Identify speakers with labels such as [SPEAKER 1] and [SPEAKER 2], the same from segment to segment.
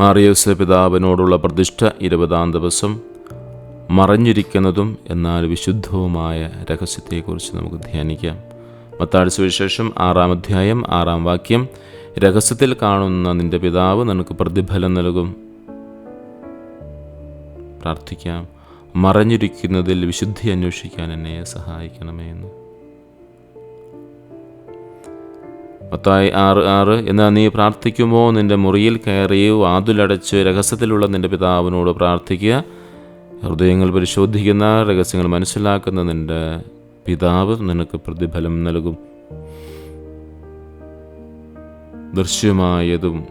[SPEAKER 1] മാറിയോസ് പിതാവിനോടുള്ള പ്രതിഷ്ഠ ഇരുപതാം ദിവസം മറഞ്ഞിരിക്കുന്നതും എന്നാൽ വിശുദ്ധവുമായ രഹസ്യത്തെക്കുറിച്ച് നമുക്ക് ധ്യാനിക്കാം. മത്താടി സുവിശേഷം ആറാം അധ്യായം ആറാം വാക്യം രഹസ്യത്തിൽ കാണുന്ന നിന്റെ പിതാവ് നിനക്ക് പ്രതിഫലം നൽകും. പ്രാർത്ഥിക്കാം. മറഞ്ഞിരിക്കുന്നതിൽ വിശുദ്ധി അന്വേഷിക്കാൻ എന്നെ സഹായിക്കണമേ എന്ന്. മത്തായി ആറ് ആറ് എന്നാൽ നീ പ്രാർത്ഥിക്കുമ്പോൾ നിന്റെ മുറിയിൽ കയറി വാതിലടച്ച് രഹസ്യത്തിലുള്ള നിന്റെ പിതാവിനോട് പ്രാർത്ഥിക്കുക. ഹൃദയങ്ങൾ പരിശോധിക്കുന്ന രഹസ്യങ്ങൾ മനസ്സിലാക്കുന്ന നിന്റെ പിതാവ് നിനക്ക് പ്രതിഫലം നൽകും. ദൃശ്യമായതും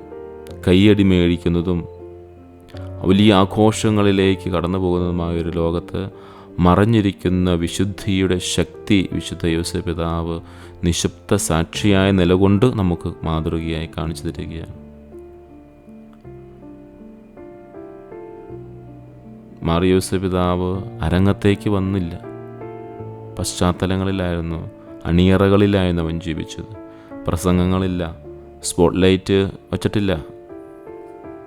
[SPEAKER 1] കയ്യടി മേടിക്കുന്നതും വലിയ ആഘോഷങ്ങളിലേക്ക് കടന്നു പോകുന്നതുമായ ഒരു ലോകത്ത് മറഞ്ഞിരിക്കുന്ന വിശുദ്ധിയുടെ ശക്തി വിശുദ്ധ യോസഫ് പിതാവ് നിശബ്ദ സാക്ഷിയായ നിലകൊണ്ട് നമുക്ക് മാതൃകയായി കാണിച്ചു തരികയാണ്. മാറിയോസ പിതാവ് അരങ്ങത്തേക്ക് വന്നില്ല. പശ്ചാത്തലങ്ങളിലായിരുന്നു അണിയറകളിലായിരുന്നു അവൻ ജീവിച്ചത്. പ്രസംഗങ്ങളില്ല സ്പോട്ട് ലൈറ്റ് വച്ചിട്ടില്ല.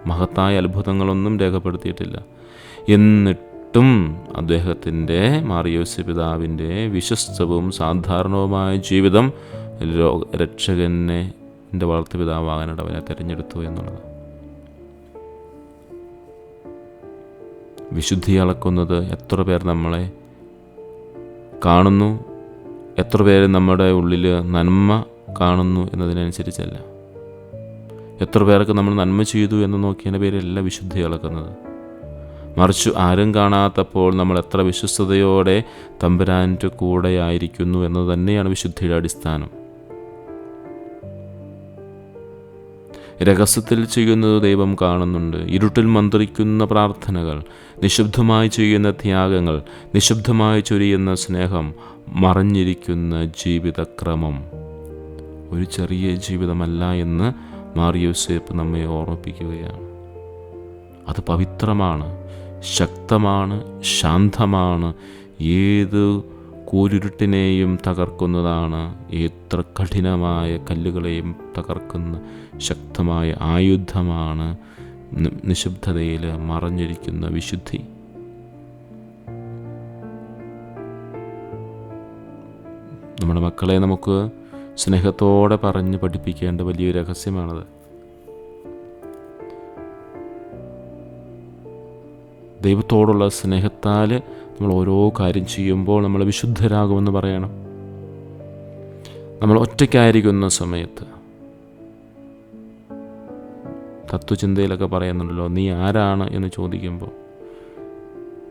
[SPEAKER 1] മഹത്തായ അത്ഭുതങ്ങളൊന്നും രേഖപ്പെടുത്തിയിട്ടില്ല. എന്നിട്ടും അദ്ദേഹത്തിന്റെ മാറിയോസ് പിതാവിന്റെ വിശ്വസ്തവും സാധാരണവുമായ ജീവിതം ലോക രക്ഷകനെ എന്റെ വളർത്തു പിതാവാകാനായിട്ട് അവനെ തിരഞ്ഞെടുത്തു എന്നുള്ളത്. വിശുദ്ധി അളക്കുന്നത് എത്ര പേർ നമ്മളെ കാണുന്നു എത്ര പേര് നമ്മുടെ ഉള്ളിൽ നന്മ കാണുന്നു എന്നതിനനുസരിച്ചല്ല. എത്ര പേർക്ക് നമ്മൾ നന്മ ചെയ്തു എന്ന് നോക്കിയതിന്റെ പേരല്ല വിശുദ്ധി അളക്കുന്നത്. മറിച്ച് ആരും കാണാത്തപ്പോൾ നമ്മൾ എത്ര വിശ്വസ്തയോടെ തമ്പുരാന്റെ കൂടെ ആയിരിക്കുന്നു എന്നത് തന്നെയാണ് വിശുദ്ധിയുടെ അടിസ്ഥാനം. രഹസ്യത്തിൽ ചെയ്യുന്നത് ദൈവം കാണുന്നുണ്ട്. ഇരുട്ടിൽ മന്ത്രിക്കുന്ന പ്രാർത്ഥനകൾ നിശബ്ദമായി ചെയ്യുന്ന ത്യാഗങ്ങൾ നിശബ്ദമായി ചൊരിയുന്ന സ്നേഹം മറിഞ്ഞിരിക്കുന്ന ജീവിതക്രമം. ഒരു ചെറിയ ജീവിതമല്ല എന്ന് മാറിയോസേപ്പ് നമ്മെ ഓർമ്മിപ്പിക്കുകയാണ്. അത് പവിത്രമാണ്. ശക്തമാണ് ശാന്തമാണ് ഏത് കൂരുരുട്ടിനെയും തകർക്കുന്നതാണ് എത്ര കഠിനമായ കല്ലുകളെയും തകർക്കുന്ന ശക്തമായ ആയുധമാണ് നിശബ്ദതയിൽ മറഞ്ഞിരിക്കുന്ന വിശുദ്ധി. നമ്മുടെ മക്കളെ നമുക്ക് സ്നേഹത്തോടെ പറഞ്ഞ് പഠിപ്പിക്കേണ്ട വലിയൊരു രഹസ്യമാണത്. ദൈവത്തോടുള്ള സ്നേഹത്താൽ നമ്മൾ ഓരോ കാര്യം ചെയ്യുമ്പോൾ നമ്മൾ വിശുദ്ധരാകുമെന്ന് പറയണം. നമ്മൾ ഒറ്റയ്ക്കായിരിക്കുന്ന സമയത്ത് തത്വചിന്തയിലൊക്കെ പറയുന്നുണ്ടല്ലോ നീ ആരാണ്? എന്ന് ചോദിക്കുമ്പോൾ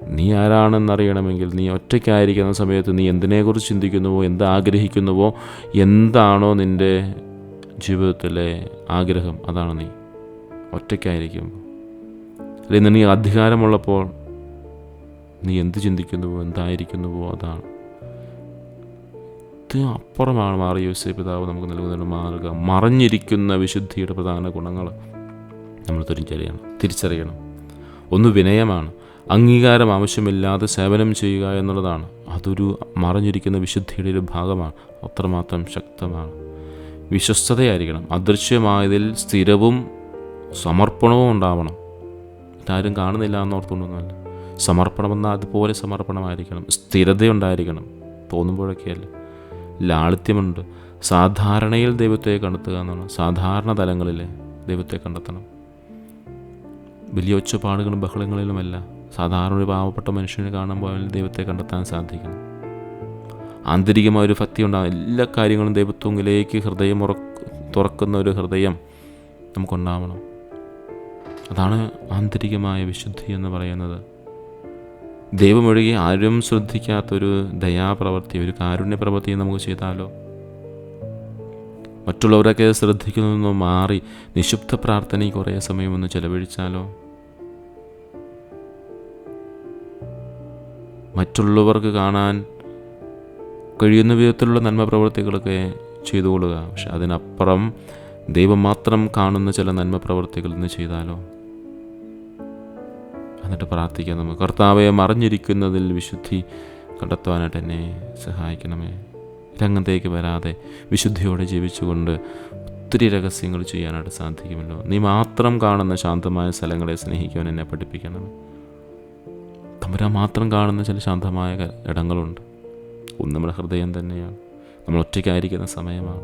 [SPEAKER 1] നീ ആരാണെന്നറിയണമെങ്കിൽ നീ ഒറ്റയ്ക്കായിരിക്കുന്ന സമയത്ത് നീ എന്തിനെക്കുറിച്ച് ചിന്തിക്കുന്നുവോ എന്ത് ആഗ്രഹിക്കുന്നുവോ എന്താണോ നിന്റെ ജീവിതത്തിലെ ആഗ്രഹം അതാണ് നീ. ഒറ്റയ്ക്കായിരിക്കുമ്പോൾ. അല്ലെങ്കിൽ നീ അധികാരമുള്ളപ്പോൾ നീ എന്ത് ചിന്തിക്കുന്നുവോ എന്തായിരിക്കുന്നുവോ അതാണ്. ഇത് അപ്പുറമാണ് മാറി യോസേ പിതാവ് നമുക്ക് നൽകുന്ന മാർഗം. മറഞ്ഞിരിക്കുന്ന വിശുദ്ധിയുടെ പ്രധാന ഗുണങ്ങൾ നമ്മൾ തിരിച്ചറിയണം തിരിച്ചറിയണം. ഒന്ന് വിനയമാണ്. അംഗീകാരം ആവശ്യമില്ലാതെ സേവനം ചെയ്യുക എന്നുള്ളതാണ്. അതൊരു മറഞ്ഞിരിക്കുന്ന വിശുദ്ധിയുടെ ഒരു ഭാഗമാണ്. അത്രമാത്രം ശക്തമാണ്. വിശ്വസ്തതയായിരിക്കണം. അദൃശ്യമായതിൽ സ്ഥിരവും സമർപ്പണവും ഉണ്ടാവണം. ഇതാരും കാണുന്നില്ല എന്നോർത്തുകൊണ്ടൊന്നുമല്ല സമർപ്പണം എന്നാൽ അതുപോലെ സമർപ്പണമായിരിക്കണം. സ്ഥിരതയുണ്ടായിരിക്കണം. തോന്നുമ്പോഴൊക്കെയല്ല. ലാളിത്യമുണ്ട്. സാധാരണയിൽ ദൈവത്തെ കണ്ടെത്തുക എന്നാണ്. സാധാരണ തലങ്ങളിൽ ദൈവത്തെ കണ്ടെത്തണം. വലിയ ഒച്ചപ്പാടുകളും ബഹളങ്ങളിലുമല്ല. സാധാരണ ഒരു പാവപ്പെട്ട മനുഷ്യനെ കാണുമ്പോൾ ദൈവത്തെ കണ്ടെത്താൻ സാധിക്കണം. ആന്തരികമായ ഒരു ഭക്തി ഉണ്ടാകും. എല്ലാ കാര്യങ്ങളും ദൈവത്വങ്കിലേക്ക് ഹൃദയം തുറക്കുന്ന ഒരു ഹൃദയം നമുക്കുണ്ടാവണം. അതാണ് ആന്തരികമായ വിശുദ്ധി എന്ന് പറയുന്നത്. ദൈവമൊഴികെ ആരും ശ്രദ്ധിക്കാത്തൊരു ദയാപ്രവൃത്തി ഒരു കാരുണ്യപ്രവൃത്തി നമുക്ക് ചെയ്താലോ? മറ്റുള്ളവരൊക്കെ ശ്രദ്ധിക്കുന്ന മാറി നിശുദ്ധ പ്രാർത്ഥനയ്ക്ക് കുറേ സമയം ഒന്ന് ചെലവഴിച്ചാലോ? മറ്റുള്ളവർക്ക് കാണാൻ കഴിയുന്ന വിധത്തിലുള്ള നന്മ പ്രവൃത്തികളൊക്കെ ചെയ്തുകൊള്ളുക പക്ഷെ അതിനപ്പുറം ദൈവം മാത്രം കാണുന്ന ചില നന്മ പ്രവൃത്തികൾ ഇന്ന് ചെയ്താലോ? എന്നിട്ട് പ്രാർത്ഥിക്കാം നമുക്ക്. കർത്താവെ മറിഞ്ഞിരിക്കുന്നതിൽ വിശുദ്ധി കണ്ടെത്തുവാനായിട്ട് എന്നെ സഹായിക്കണമേ. രംഗത്തേക്ക് വരാതെ വിശുദ്ധിയോടെ ജീവിച്ചുകൊണ്ട് ഒത്തിരി രഹസ്യങ്ങൾ ചെയ്യാനായിട്ട് സാധിക്കുമല്ലോ. നീ മാത്രം കാണുന്ന ശാന്തമായ സ്ഥലങ്ങളെ സ്നേഹിക്കുവാൻ എന്നെ പഠിപ്പിക്കണം തമ്പുരാൻ മാത്രം കാണുന്ന ചില ശാന്തമായ ഇടങ്ങളുണ്ട്. ഒന്ന് നമ്മുടെ ഹൃദയം തന്നെയാണ്. നമ്മൾ ഒറ്റയ്ക്കായിരിക്കുന്ന സമയമാണ്.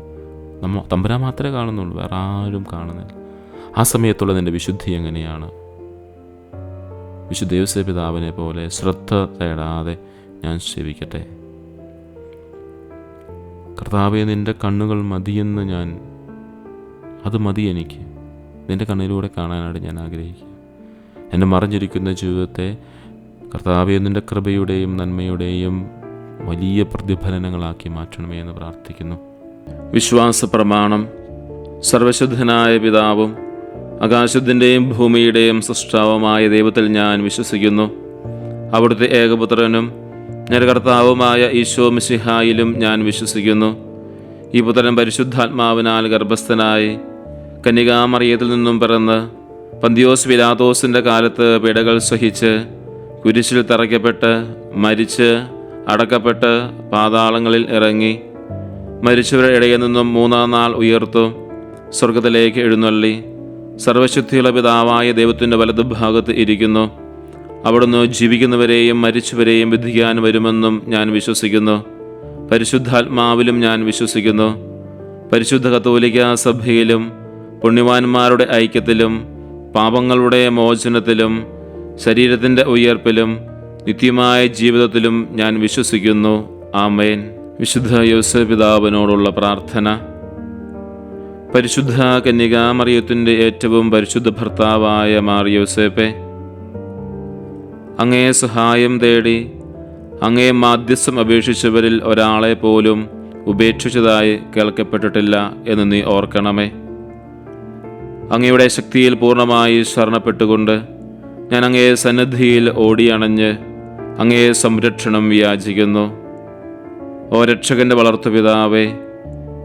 [SPEAKER 1] നമ്മൾ തമ്പുരാൻ മാത്രമേ കാണുന്നുള്ളൂ. വേറെ ആരും കാണുന്നില്ല. ആ സമയത്തുള്ള നിന്റെ വിശുദ്ധി എങ്ങനെയാണ്? വിശുദ്ധ ദേവസ്വ പിതാവിനെ പോലെ ശ്രദ്ധ തേടാതെ ഞാൻ സേവിക്കട്ടെ. കർത്താവെ നിന്റെ കണ്ണുകൾ മതിയെന്ന് ഞാൻ അത് മതി എനിക്ക്. നിന്റെ കണ്ണിലൂടെ കാണാനായിട്ട് ഞാൻ ആഗ്രഹിക്കുക എന്റെ മറിഞ്ഞിരിക്കുന്ന ജീവിതത്തെ കർത്താവെ നിന്റെ കൃപയുടെയും നന്മയുടെയും വലിയ പ്രതിഫലനങ്ങളാക്കി മാറ്റണമേ എന്ന് പ്രാർത്ഥിക്കുന്നു. വിശ്വാസ പ്രമാണം സർവശുദ്ധനായ പിതാവും ആകാശത്തിന്റെയും ഭൂമിയുടെയും സൃഷ്ടാവുമായ ദൈവത്തിൽ ഞാൻ വിശ്വസിക്കുന്നു. അവിടുത്തെ ഏകപുത്രനും ഞാൻ കർത്താവുമായ ഈശോ മിശിഹായിലും ഞാൻ വിശ്വസിക്കുന്നു. ഈ പുത്രൻ പരിശുദ്ധാത്മാവിനാൽ ഗർഭസ്ഥനായി കന്യകാമറിയത്തിൽ നിന്നും പിറന്ന് പന്തിയോസ് വിലാതോസിന്റെ കാലത്ത് പിടകൾ സഹിച്ച് കുരിശിൽ തറയ്ക്കപ്പെട്ട് മരിച്ച് അടക്കപ്പെട്ട് പാതാളങ്ങളിൽ ഇറങ്ങി മരിച്ചവരുടെ ഇടയിൽ നിന്നും മൂന്നാം നാൾ ഉയർത്തു സ്വർഗത്തിലേക്ക് എഴുന്നള്ളി. സർവശക്തിയുള്ള പിതാവായ ദൈവത്തിന്റെ വലതുഭാഗത്ത് ഇരിക്കുന്നു. അവിടുന്ന് ജീവിക്കുന്നവരെയും മരിച്ചവരെയും വിധിക്കാൻ വരുമെന്നും ഞാൻ വിശ്വസിക്കുന്നു. പരിശുദ്ധാത്മാവിലും ഞാൻ വിശ്വസിക്കുന്നു. പരിശുദ്ധ കത്തോലിക്ക സഭയിലും പുണ്യവാന്മാരുടെ ഐക്യത്തിലും പാപങ്ങളുടെ മോചനത്തിലും ശരീരത്തിന്റെ ഉയർപ്പിലും നിത്യമായ ജീവിതത്തിലും ഞാൻ വിശ്വസിക്കുന്നു. ആമേൻ. വിശുദ്ധ യോസ പിതാവിനോടുള്ള പ്രാർത്ഥന. പരിശുദ്ധ കന്യകാമറിയത്തിന്റെ ഏറ്റവും പരിശുദ്ധ ഭർത്താവായ മാറിയോസേപ്പെ അങ്ങേ സഹായം തേടി അങ്ങേ മാധ്യസ്ഥം അപേക്ഷിച്ചവരിൽ ഒരാളെ പോലും ഉപേക്ഷിച്ചതായി കേൾക്കപ്പെട്ടിട്ടില്ല എന്ന് നീ ഓർക്കണമേ. അങ്ങയുടെ ശക്തിയിൽ പൂർണമായി ശരണപ്പെട്ടുകൊണ്ട് ഞാൻ അങ്ങേ സന്നദ്ധിയിൽ ഓടിയണഞ്ഞ് അങ്ങേ സംരക്ഷണം യാചിക്കുന്നു. ഓ രക്ഷകന്റെ വളർത്തുപിതാവേ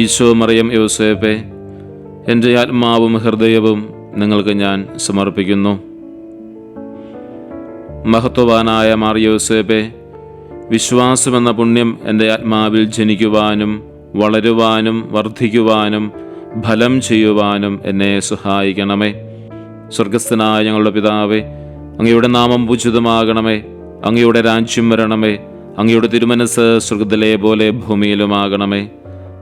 [SPEAKER 1] ഈശോ മറിയം യോസേപ്പെ എന്റെ ആത്മാവും ഹൃദയവും നിങ്ങൾക്ക് ഞാൻ സമർപ്പിക്കുന്നു. മഹത്വവാനായ മാർ യോസേപ്പെ വിശ്വാസമെന്ന പുണ്യം എന്റെ ആത്മാവിൽ ജനിക്കുവാനും വളരുവാനും വർദ്ധിക്കുവാനും ഫലം ചെയ്യുവാനും എന്നെ സഹായിക്കണമേ. സ്വർഗസ്ഥനായ ഞങ്ങളുടെ പിതാവേ അങ്ങയുടെ നാമം പൂജിതമാകണമേ അങ്ങയുടെ രാജ്യം വരണമേ അങ്ങയുടെ തിരുമനസ് സ്വർഗത്തിലെ പോലെ ഭൂമിയിലുമാകണമേ.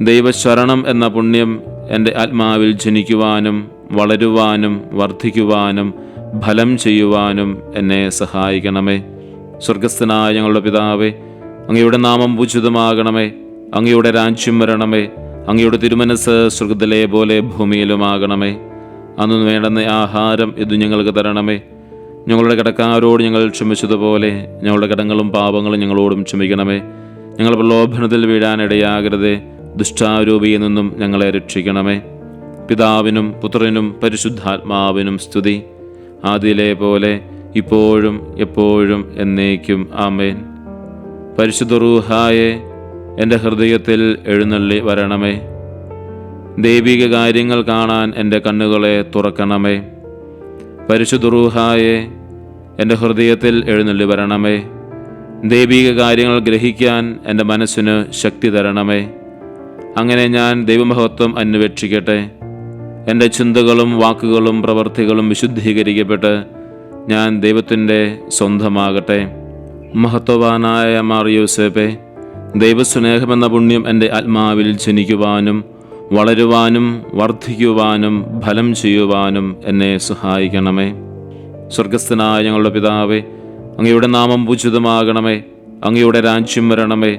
[SPEAKER 1] ദൈവശരണം എന്ന പുണ്യം എന്റെ ആത്മാവിൽ ജനിക്കുവാനും വളരുവാനും വർദ്ധിക്കുവാനും ഫലം ചെയ്യുവാനും എന്നെ സഹായിക്കണമേ. സ്വർഗസ്ഥനായ ഞങ്ങളുടെ പിതാവേ അങ്ങയുടെ നാമം പൂജിതമാകണമേ അങ്ങയുടെ രാജ്യം വരണമേ. അങ്ങയുടെ തിരുമനസ് സ്വർഗത്തിലെ പോലെ ഭൂമിയിലുമാകണമേ. അന്ന് വേണ്ടുന്ന ആഹാരം ഇത് ഞങ്ങൾക്ക് തരണമേ. ഞങ്ങളുടെ കടക്കാരോട് ഞങ്ങൾ ക്ഷമിച്ചതുപോലെ ഞങ്ങളുടെ കടങ്ങളും പാപങ്ങളും ഞങ്ങളോടും ക്ഷമിക്കണമേ. ഞങ്ങൾ പ്രലോഭനത്തിൽ വീഴാനിടയാകരുതേ. ദുഷ്ടാരൂപിയിൽ നിന്നും ഞങ്ങളെ രക്ഷിക്കണമേ. പിതാവിനും പുത്രനും പരിശുദ്ധാത്മാവിനും സ്തുതി. ആദിയിലെ പോലെ ഇപ്പോഴും എപ്പോഴും എന്നേക്കും ആമേൻ. പരിശുദ്ധ റൂഹായെ എന്റെ ഹൃദയത്തിൽ എഴുന്നള്ളി വരണമേ. ദൈവിക കാര്യങ്ങൾ കാണാൻ എന്റെ കണ്ണുകളെ തുറക്കണമേ. പരിശുദ്ധ റൂഹായെ എന്റെ ഹൃദയത്തിൽ എഴുന്നള്ളി വരണമേ. ദൈവിക കാര്യങ്ങൾ ഗ്രഹിക്കാൻ എന്റെ മനസ്സിന് ശക്തി തരണമേ. അങ്ങനെ ഞാൻ ദൈവമഹത്വം അന്വേഷിക്കട്ടെ. എന്റെ ചിന്തകളും വാക്കുകളും പ്രവർത്തികളും വിശുദ്ധീകരിക്കപ്പെട്ട് ഞാൻ ദൈവത്തിന്റെ സ്വന്തമാകട്ടെ. മഹത്വവാനായ മാറിയോസേപ്പെ യൂസേപ്പെ ദൈവസ്നേഹമെന്ന പുണ്യം എന്റെ ആത്മാവിൽ ജനിക്കുവാനും വളരുവാനും വർദ്ധിക്കുവാനും ഫലം ചെയ്യുവാനും എന്നെ സഹായിക്കണമേ. സ്വർഗസ്ഥനായ ഞങ്ങളുടെ പിതാവേ അങ്ങയുടെ നാമം പൂജിതമാകണമേ. അങ്ങയുടെ രാജ്യം വരണമേ.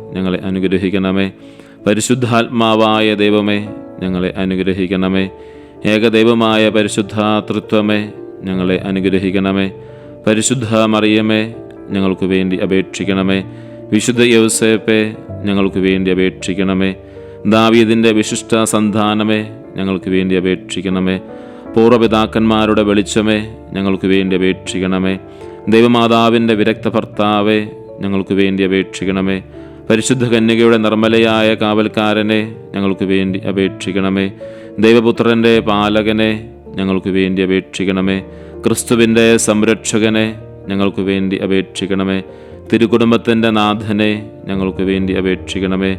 [SPEAKER 1] ഞങ്ങളെ അനുഗ്രഹിക്കണമേ. പരിശുദ്ധാത്മാവായ ദൈവമേ ഞങ്ങളെ അനുഗ്രഹിക്കണമേ. ഏകദൈവമായ പരിശുദ്ധാതൃത്വമേ ഞങ്ങളെ അനുഗ്രഹിക്കണമേ. പരിശുദ്ധ മറിയമേ ഞങ്ങൾക്ക് വേണ്ടി അപേക്ഷിക്കണമേ. വിശുദ്ധ യൗസേപ്പെ ഞങ്ങൾക്ക് വേണ്ടി അപേക്ഷിക്കണമേ. ദാവീദിന്റെ വിശിഷ്ട സന്താനമേ ഞങ്ങൾക്ക് വേണ്ടി അപേക്ഷിക്കണമേ. പൂർവപിതാക്കന്മാരുടെ വെളിച്ചമേ ഞങ്ങൾക്ക് വേണ്ടി അപേക്ഷിക്കണമേ. ദൈവമാതാവിന്റെ വിരക്ത ഭർത്താവേ ഞങ്ങൾക്ക് വേണ്ടി അപേക്ഷിക്കണമേ. പരിശുദ്ധ കന്യകയുടെ നിർമ്മലയായ കാവൽക്കാരനെ ഞങ്ങൾക്ക് വേണ്ടി അപേക്ഷിക്കണമേ. ദൈവപുത്രന്റെ പാലകനെ ഞങ്ങൾക്ക് വേണ്ടി അപേക്ഷിക്കണമേ. ക്രിസ്തുവിന്റെ സംരക്ഷകനെ ഞങ്ങൾക്ക് വേണ്ടി അപേക്ഷിക്കണമേ. തിരുകുടുംബത്തിന്റെ നാഥനെ ഞങ്ങൾക്ക് വേണ്ടി അപേക്ഷിക്കണമേ.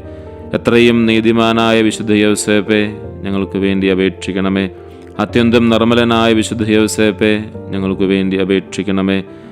[SPEAKER 1] എത്രയും നീതിമാനായ വിശുദ്ധ യോസേപ്പെ ഞങ്ങൾക്ക് വേണ്ടി അപേക്ഷിക്കണമേ. അത്യന്തം നിർമ്മലനായ വിശുദ്ധ യോസേപ്പെ ഞങ്ങൾക്ക് വേണ്ടി അപേക്ഷിക്കണമേ.